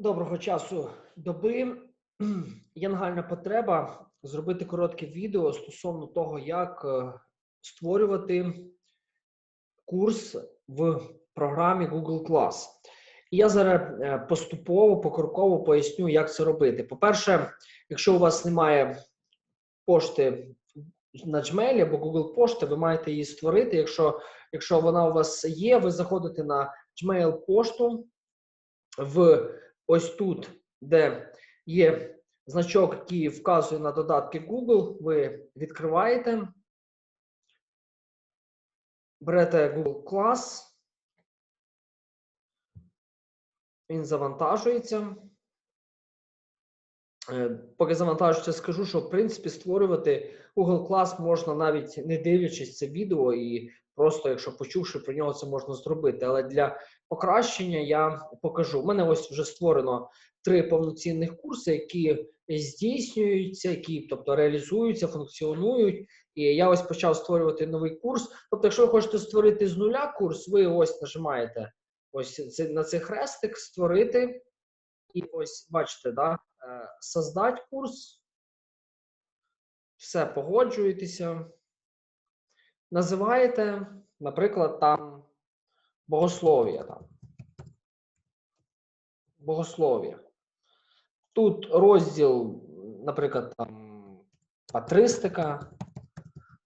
Доброго часу доби. Є нагальна потреба зробити коротке відео стосовно того, як е, створювати курс в програмі Google Class. І я зараз е, поступово, покроково поясню, як це робити. По-перше, якщо у вас немає пошти на Gmail або Google пошти, ви маєте її створити. Якщо, якщо вона у вас є, ви заходите на Gmail пошту в ось тут, де є значок, який вказує на додатки Google, ви відкриваєте, берете Google Class, він завантажується. Е, Поки завантажується, скажу, що в принципі створювати Google Class можна навіть не дивлячись це відео, і просто, якщо почувши про нього, це можна зробити. Але для покращення я покажу. У мене ось вже створено три повноцінних курси, які здійснюються, які тобто реалізуються, функціонують. І я ось почав створювати новий курс. Тобто, якщо ви хочете створити з нуля курс, ви ось нажимаєте ось на цей хрестик створити. І ось бачите, да, е, создать курс. Все погоджуєтеся. Називаєте, наприклад, там богослов'я. Там. Богослов'я. Тут розділ, наприклад, там патристика,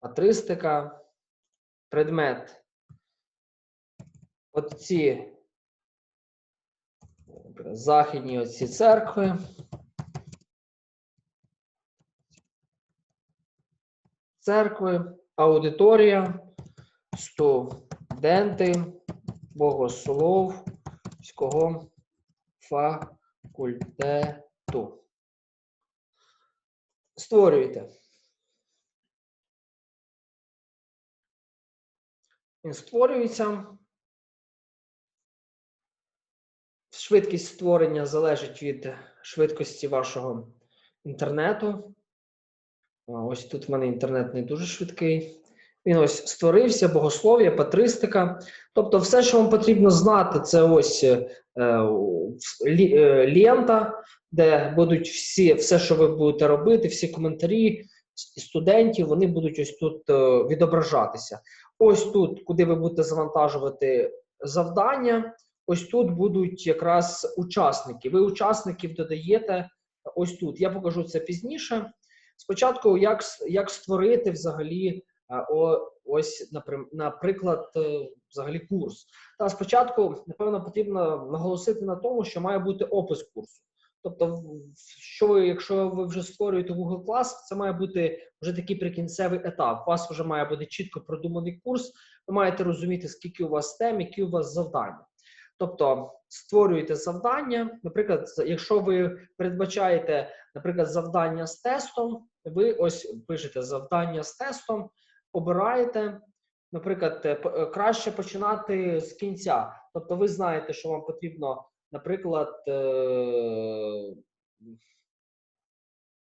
патристика, предмет. От ці західні оці церкви. Церкви, аудиторія, студенти, богословського факультету. Створюєте. Він створюється. Швидкість створення залежить від швидкості вашого інтернету. Ось тут в мене інтернет не дуже швидкий. Він ось створився, богослов'я, патристика. Тобто, все, що вам потрібно знати, це ось е, е, лента, де будуть всі, все, що ви будете робити, всі коментарі студентів, вони будуть ось тут е, відображатися. Ось тут, куди ви будете завантажувати завдання. Ось тут будуть якраз учасники. Ви учасників додаєте ось тут. Я покажу це пізніше. Спочатку, як, як створити взагалі о, ось, наприклад, е, взагалі курс. Та спочатку, напевно, потрібно наголосити на тому, що має бути опис курсу. Тобто, що ви, якщо ви вже створюєте Google Class, це має бути вже такий прикінцевий етап. У вас вже має бути чітко продуманий курс. Ви маєте розуміти, скільки у вас тем, які у вас завдання. Тобто створюєте завдання. Наприклад, якщо ви передбачаєте, наприклад, завдання з тестом, ви ось пишете завдання з тестом, обираєте. Наприклад, е, е, краще починати з кінця. Тобто, ви знаєте, що вам потрібно, наприклад, е,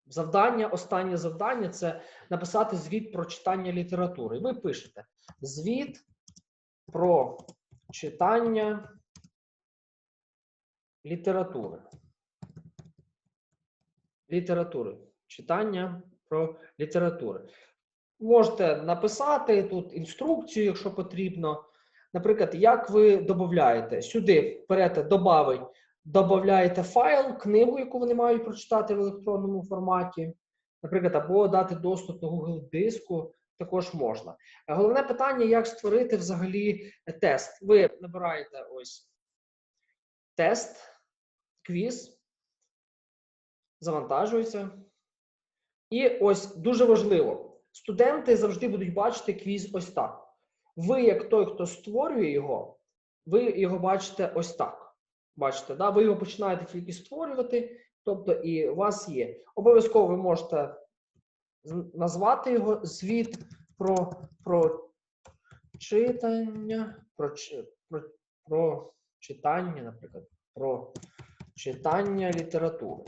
завдання, останнє завдання це написати звіт про читання літератури. Ви пишете звіт про читання літератури. Літератури. Читання про літератури. Можете написати тут інструкцію, якщо потрібно. Наприклад, як ви додаєте сюди берете добавить, додаєте файл, книгу, яку вони мають прочитати в електронному форматі, наприклад, або дати доступ до Google диску, також можна. Головне питання, як створити взагалі тест. Ви набираєте ось тест, квіз, завантажується. І ось дуже важливо: студенти завжди будуть бачити квіз ось так. Ви, як той, хто створює його, ви його бачите ось так. Бачите, да? ви його починаєте тільки створювати, тобто і у вас є. Обов'язково ви можете назвати його звіт про, про читання, про, про, про читання, наприклад, про читання літератури.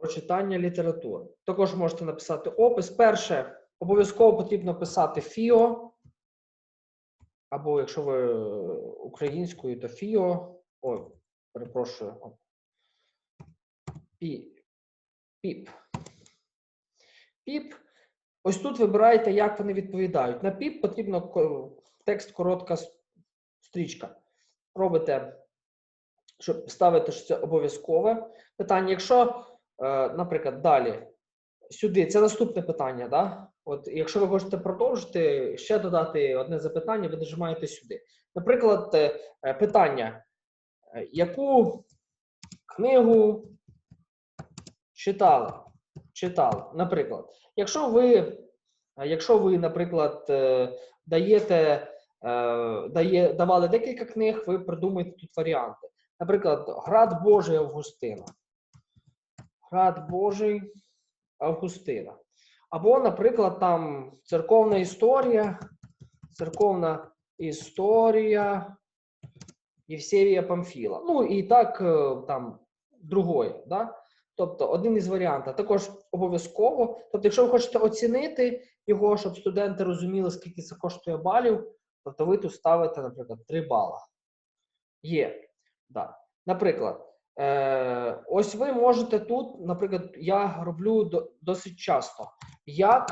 Про читання літератури. Також можете написати опис. Перше, обов'язково потрібно писати ФІО. Або якщо ви українською, то ФІО. Ой, перепрошую. Піп. Піп. Ось тут вибираєте, як вони відповідають. На піп потрібно текст коротка стрічка. Робите, щоб ставити, що це обов'язкове питання. Якщо, е, наприклад, далі сюди, це наступне питання, да? От якщо ви хочете продовжити, ще додати одне запитання, ви нажимаєте сюди. Наприклад, е, е, питання: е, яку книгу читали? Читали. Наприклад, якщо ви, е, якщо ви, наприклад, е, даєте, е, дає, давали декілька книг, ви придумаєте тут варіанти. Наприклад, Град Божий Августина. Град Божий Августина. Або, наприклад, там церковна історія, церковна історія Євсевія Памфіла. Ну і так е, там другое. Да? Тобто один із варіантів. Також обов'язково. Тобто, якщо ви хочете оцінити його, щоб студенти розуміли, скільки це коштує балів, тобто ви тут ставите, наприклад, 3 бала. Є. Да. Наприклад, ось ви можете тут, наприклад, я роблю досить часто. Як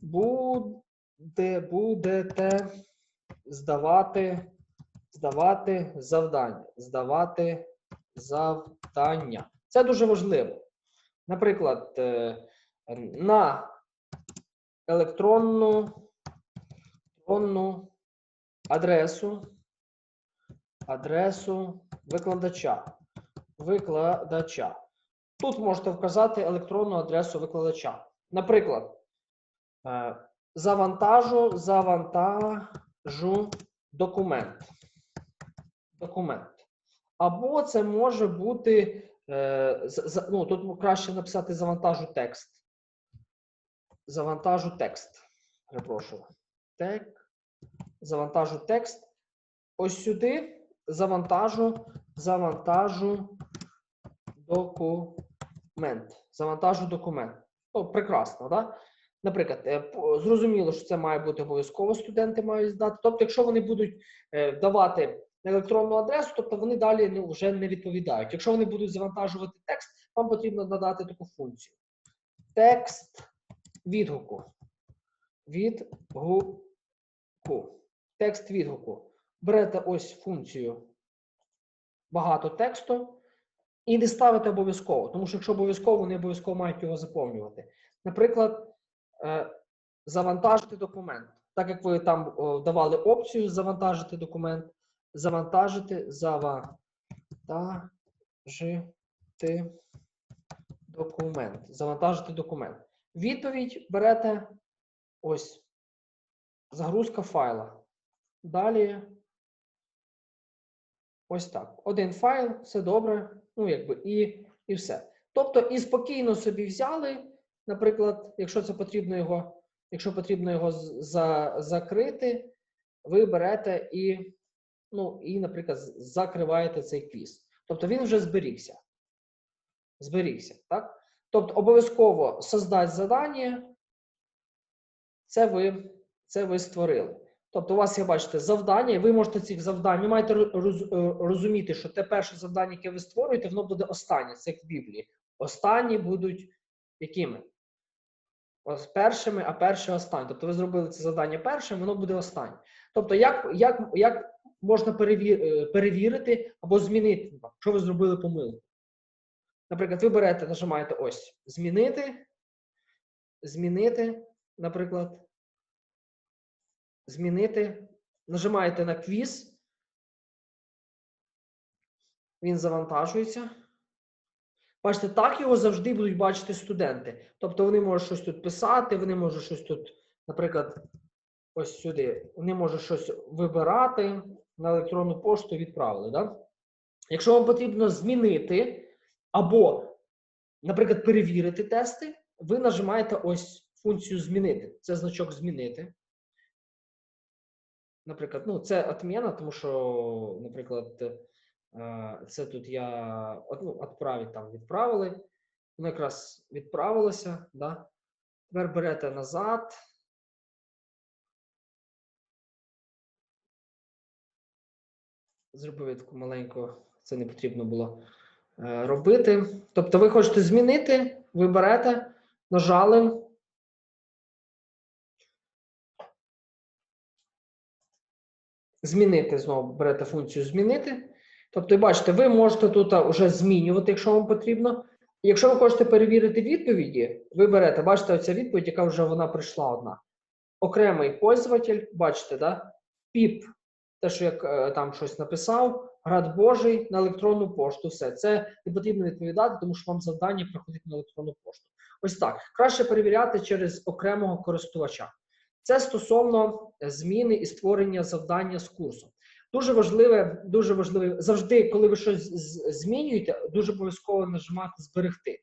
буде, будете здавати, здавати завдання? Здавати завдання. Це дуже важливо. Наприклад, е, на електронну, електронну адресу, адресу викладача. Викладача. Тут можете вказати електронну адресу викладача. Наприклад, е, завантажу, завантажу документ. Документ. Або це може бути. е, ну, тут краще написати завантажу текст. Завантажу текст. Перепрошую. Тек. Завантажу текст. Ось сюди завантажу, завантажу документ. Завантажу документ. Ну, прекрасно, да? Наприклад, е, зрозуміло, що це має бути обов'язково, студенти мають здати. Тобто, якщо вони будуть е, давати електронну адресу, тобто вони далі ну, вже не відповідають. Якщо вони будуть завантажувати текст, вам потрібно надати таку функцію. Текст відгуку. Відгуку. Текст відгуку. Берете ось функцію багато тексту і не ставите обов'язково, тому що якщо обов'язково, вони обов'язково мають його заповнювати. Наприклад, е, завантажити документ. Так як ви там давали опцію завантажити документ, завантажити, завантажити документ. Завантажити документ. Відповідь берете ось загрузка файла. Далі ось так. Один файл, все добре. Ну, якби і, і все. Тобто, і спокійно собі взяли, наприклад, якщо це потрібно його, якщо потрібно його за, закрити, ви берете і, ну, і, наприклад, закриваєте цей квіз. Тобто він вже зберігся. Зберігся, так? Тобто обов'язково создать задання, це ви, це ви створили. Тобто, у вас є, бачите, завдання, і ви можете цих завдань, ви маєте роз- розуміти, що те перше завдання, яке ви створюєте, воно буде останнє, це як в Біблії. Останні будуть якими? Ось першими, а перше останні. Тобто ви зробили це завдання першим, воно буде останнє. Тобто, як, як, як можна е, перевірити або змінити, що ви зробили помилку? Наприклад, ви берете, нажимаєте ось змінити, змінити, наприклад, змінити, нажимаєте на квіз, він завантажується. Бачите, так його завжди будуть бачити студенти. Тобто вони можуть щось тут писати, вони можуть щось тут, наприклад, ось сюди, вони можуть щось вибирати на електронну пошту відправили. Да? Якщо вам потрібно змінити або, наприклад, перевірити тести, ви нажимаєте ось функцію змінити. Це значок змінити. Наприклад, ну, це отміна, тому що, наприклад, е, це тут я ну, відправити там відправили. Воно якраз відправилося. Да? Тепер берете назад. Зробив таку маленьку це не потрібно було е, робити. Тобто, ви хочете змінити, ви берете, нажали. Змінити знову берете функцію змінити. Тобто, бачите, ви можете тут вже змінювати, якщо вам потрібно. Якщо ви хочете перевірити відповіді, ви берете, бачите, оця відповідь, яка вже вона прийшла одна. Окремий пользователь, бачите, да? піп, те, що я е, там щось написав, град Божий на електронну пошту. Все це не потрібно відповідати, тому що вам завдання приходить на електронну пошту. Ось так. Краще перевіряти через окремого користувача. Це стосовно зміни і створення завдання з курсу. Дуже важливе, дуже важливе завжди, коли ви щось змінюєте, дуже обов'язково нажимати зберегти.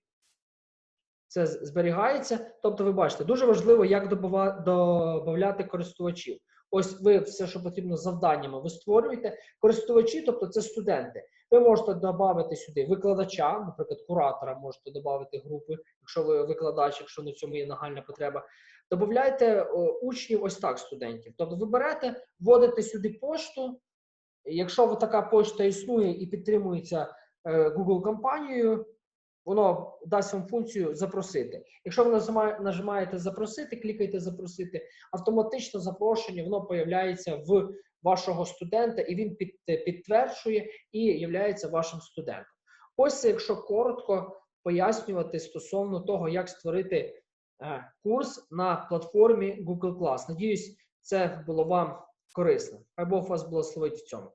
Це зберігається. Тобто, ви бачите, дуже важливо, як додавати користувачів. Ось ви все, що потрібно завданнями, ви створюєте. Користувачі, тобто це студенти. Ви можете додати сюди викладача, наприклад, куратора, можете додати групи, якщо ви викладач, якщо на цьому є нагальна потреба. Добавляйте о, учнів ось так, студентів. Тобто ви берете, вводите сюди пошту. Якщо така почта існує і підтримується е, Google компанією, воно дасть вам функцію запросити. Якщо ви нажимає- нажимаєте запросити, клікаєте запросити, автоматично запрошення воно появляється в вашого студента, і він підтверджує і є вашим студентом. Ось якщо коротко пояснювати стосовно того, як створити е, курс на платформі Google Class. Надіюсь, це було вам корисно. Хай Бог вас благословить в цьому.